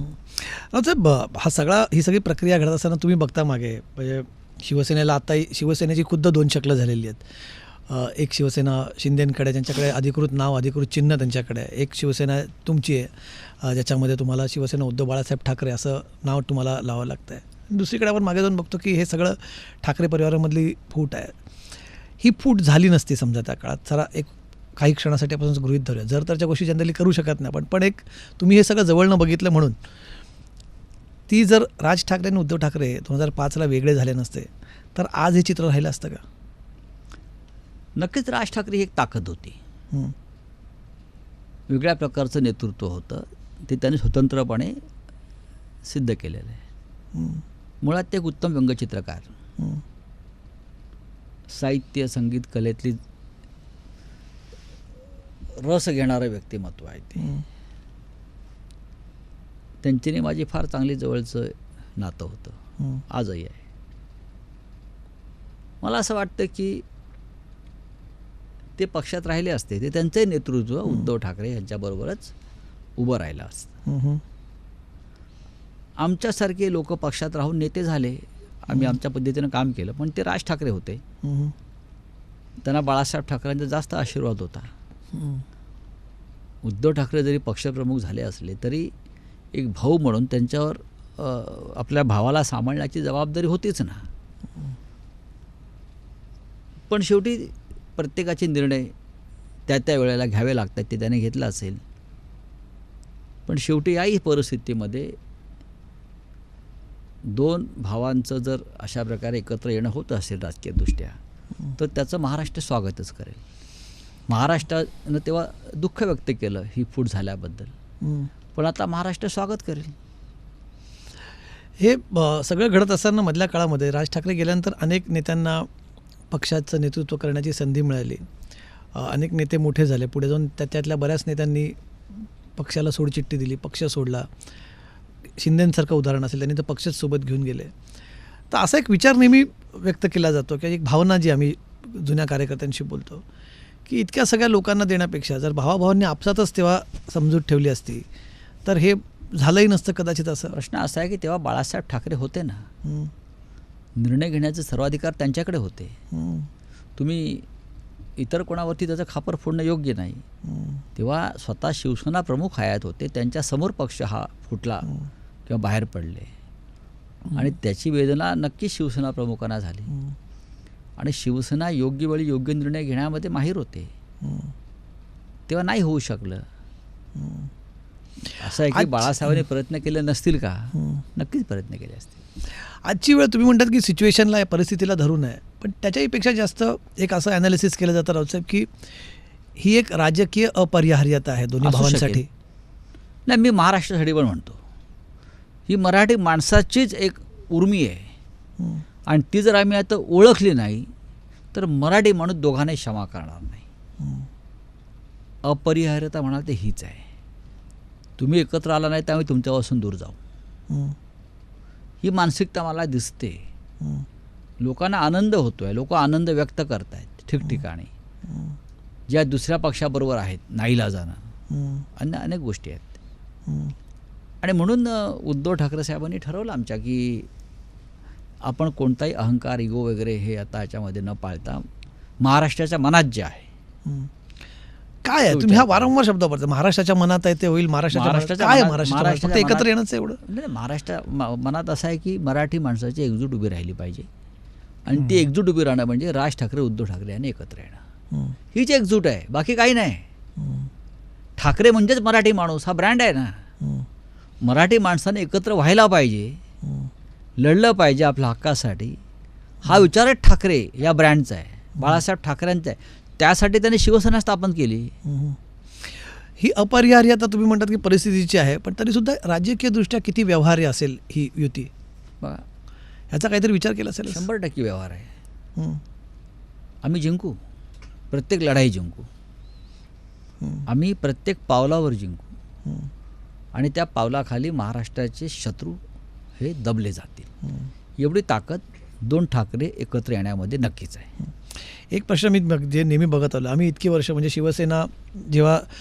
साहेब हा सगळा ही सगळी प्रक्रिया घडत असताना तुम्ही बघता मागे म्हणजे शिवसेनेला आताही शिवसेनेची खुद्द दोन शक्ल झालेली आहेत. एक शिवसेना शिंदेंकडे ज्यांच्याकडे अधिकृत नाव अधिकृत चिन्ह त्यांच्याकडे आहे. एक शिवसेना तुमची आहे ज्याच्यामध्ये तुम्हाला शिवसेना उद्धव बाळासाहेब ठाकरे असं नाव तुम्हाला लावावं लागतं आहे. दुसरीकडे आपण मागे जाऊन बघतो की हे सगळं ठाकरे परिवारामधली फूट आहे. ही फूट झाली नसती समजा त्या काळात. जरा एक काही क्षणासाठी आपण गृहीत धरूया. जर तरच्या गोष्टी जनरली करू शकत नाही पण पण एक तुम्ही हे सगळं जवळनं बघितलं म्हणून ती जर राज ठाकरे आणि उद्धव ठाकरे दोन हजार पाचला वेगळे झाले नसते तर आज हे चित्र राहिलं असतं का? नक्कीच राज ठाकरे ही एक ताकद होती. वेगळ्या प्रकारचं नेतृत्व होतं. ते त्यांनी स्वतंत्रपणे सिद्ध केलेलं आहे. मुळात ते एक उत्तम व्यंगचित्रकार. साहित्य संगीत कलेतली रस घेणारं व्यक्तिमत्व आहे ते. त्यांच्याने माझी फार चांगली जवळचं नातं होतं. आजही आहे मला असं वाटतं की ते पक्षात राहिले असते ते त्यांचंही नेतृत्व उद्धव ठाकरे यांच्याबरोबरच उभं राहिलं असतं. आमच्यासारखे लोक पक्षात राहून नेते झाले आम्ही आमच्या पद्धतीनं काम केलं पण ते राज ठाकरे होते. त्यांना बाळासाहेब ठाकरेंचा जास्त आशीर्वाद होता. उद्धव ठाकरे जरी पक्षप्रमुख झाले असले तरी एक भाऊ म्हणून त्यांच्यावर आपल्या भावाला सांभाळण्याची जबाबदारी होतीच ना. पण शेवटी प्रत्येकाचे निर्णय त्या त्या वेळेला घ्यावे लागतात ते त्याने घेतला असेल. पण शेवटी याही परिस्थितीमध्ये दोन भावांचं जर अशा प्रकारे एकत्र येणं होत असेल राजकीयदृष्ट्या तर त्याचं महाराष्ट्र स्वागतच करेल. महाराष्ट्रानं तेव्हा दुःख व्यक्त केलं ही फूट झाल्याबद्दल. पण आता महाराष्ट्र स्वागत करेल. हे सगळं घडत असताना मधल्या काळामध्ये राज ठाकरे गेल्यानंतर अनेक नेत्यांना पक्षाचं नेतृत्व करण्याची संधी मिळाली. अनेक नेते मोठे झाले. पुढे जाऊन त्या त्यातल्या बऱ्याच नेत्यांनी पक्षाला सोडचिठ्ठी दिली पक्ष सोडला. शिंदेंसारखं उदाहरण असेल त्यांनी तर पक्षच सोबत घेऊन गेले. तर असा एक विचार नेहमी व्यक्त केला जातो की एक भावना जी आम्ही जुन्या कार्यकर्त्यांशी बोलतो की इतक्या सगळ्या लोकांना देण्यापेक्षा जर भावाभावांनी आपसातच तेव्हा समजूत ठेवली असती तर हे झालंही नसतं कदाचित असं प्रश्न असा आहे की तेव्हा बाळासाहेब ठाकरे होते ना. निर्णय घेण्याचे सर्वाधिकार त्यांच्याकडे होते. तुम्ही इतर कोणावरती त्याचं खापर फोडणं योग्य नाही. तेव्हा स्वतः शिवसेना प्रमुख हयात होते त्यांच्यासमोर पक्ष हा फुटला किंवा बाहेर पडले आणि त्याची वेदना नक्कीच शिवसेना प्रमुखांना झाली. आणि शिवसेना योग्य वेळी योग्य निर्णय घेण्यामध्ये माहीर होते हं. तेव्हा नाही होऊ शकलं. असं आहे की बाळासाहेबांनी प्रयत्न केले नसतील का. नक्कीच प्रयत्न केले असतील आजची वेळ तुम्ही म्हणतात की सिच्युएशनला या परिस्थितीला धरून आहे पण त्याच्याहीपेक्षा जास्त एक असं ॲनालिसिस केलं जातं रावसाहेब की ही एक राजकीय अपरिहार्यता आहे दोन्ही भावांसाठी. नाही मी महाराष्ट्रासाठी पण म्हणतो ही मराठी माणसाचीच एक उर्मी आहे. आणि ती जर आम्ही आता ओळखली नाही तर मराठी माणूस दोघांनाही क्षमा करणार नाही. अपरिहार्यता म्हणाल ते हीच आहे तुम्ही एकत्र आला नाही तर आम्ही तुमच्यापासून दूर जाऊ हं. मानसिकता मला दिसते. लोकांना आनंद होतो आहे लोक आनंद व्यक्त करत आहेत ठिकठिकाणी. ज्या दुसऱ्या पक्षाबरोबर आहेत नाईला जाणं. अन्य अनेक गोष्टी आहेत. आणि म्हणून उद्धव ठाकरे साहेबांनी ठरवलं आमच्या की आपण कोणताही अहंकार इगो वगैरे हे आता याच्यामध्ये न पाळता महाराष्ट्राच्या मनात जे आहे. काय आहे? तुम्ही हा वारंवार शब्द वापरता. महाराष्ट्राच्या मनात आहे ते होईल महाराष्ट्राच्या महाराष्ट्राच्या काय एकत्र येणंच एवढं? नाही महाराष्ट्र मनात असं आहे की मराठी माणसाची एकजूट उभी राहिली पाहिजे. आणि ती एकजूट उभी राहणं म्हणजे राज ठाकरे उद्धव ठाकरे यांनी एकत्र येणं. हीच एकजूट आहे बाकी काही नाही. ठाकरे म्हणजेच मराठी माणूस हा ब्रँड आहे ना. मराठी माणसाने एकत्र व्हायला पाहिजे. लढलं पाहिजे आपल्या हक्कासाठी. हा विचारच ठाकरे या ब्रँडचा आहे. बाळासाहेब ठाकरेंचा आहे. त्यासाठी त्यांनी शिवसेना स्थापन केली. ही अपरिहार्यता तुम्ही म्हणतात की परिस्थितीची आहे पण तरी सुद्धा राजकीयदृष्ट्या किती व्यवहार्य असेल ही युती? बघा. ह्याचा काहीतरी विचार केला असेल शंभर टक्के व्यवहार आहे. आम्ही जिंकू. प्रत्येक लढाई जिंकू. आम्ही प्रत्येक पावलावर जिंकू. आणि त्या पावलाखाली महाराष्ट्राचे शत्रू हे दबले जातील. एवढी ताकद दोन ठाकरे एकत्र येण्यामध्ये नक्कीच आहे. एक प्रश्न मी जे नेहमी बघत आलो. आम्ही इतकी वर्ष म्हणजे शिवसेना जेव्हा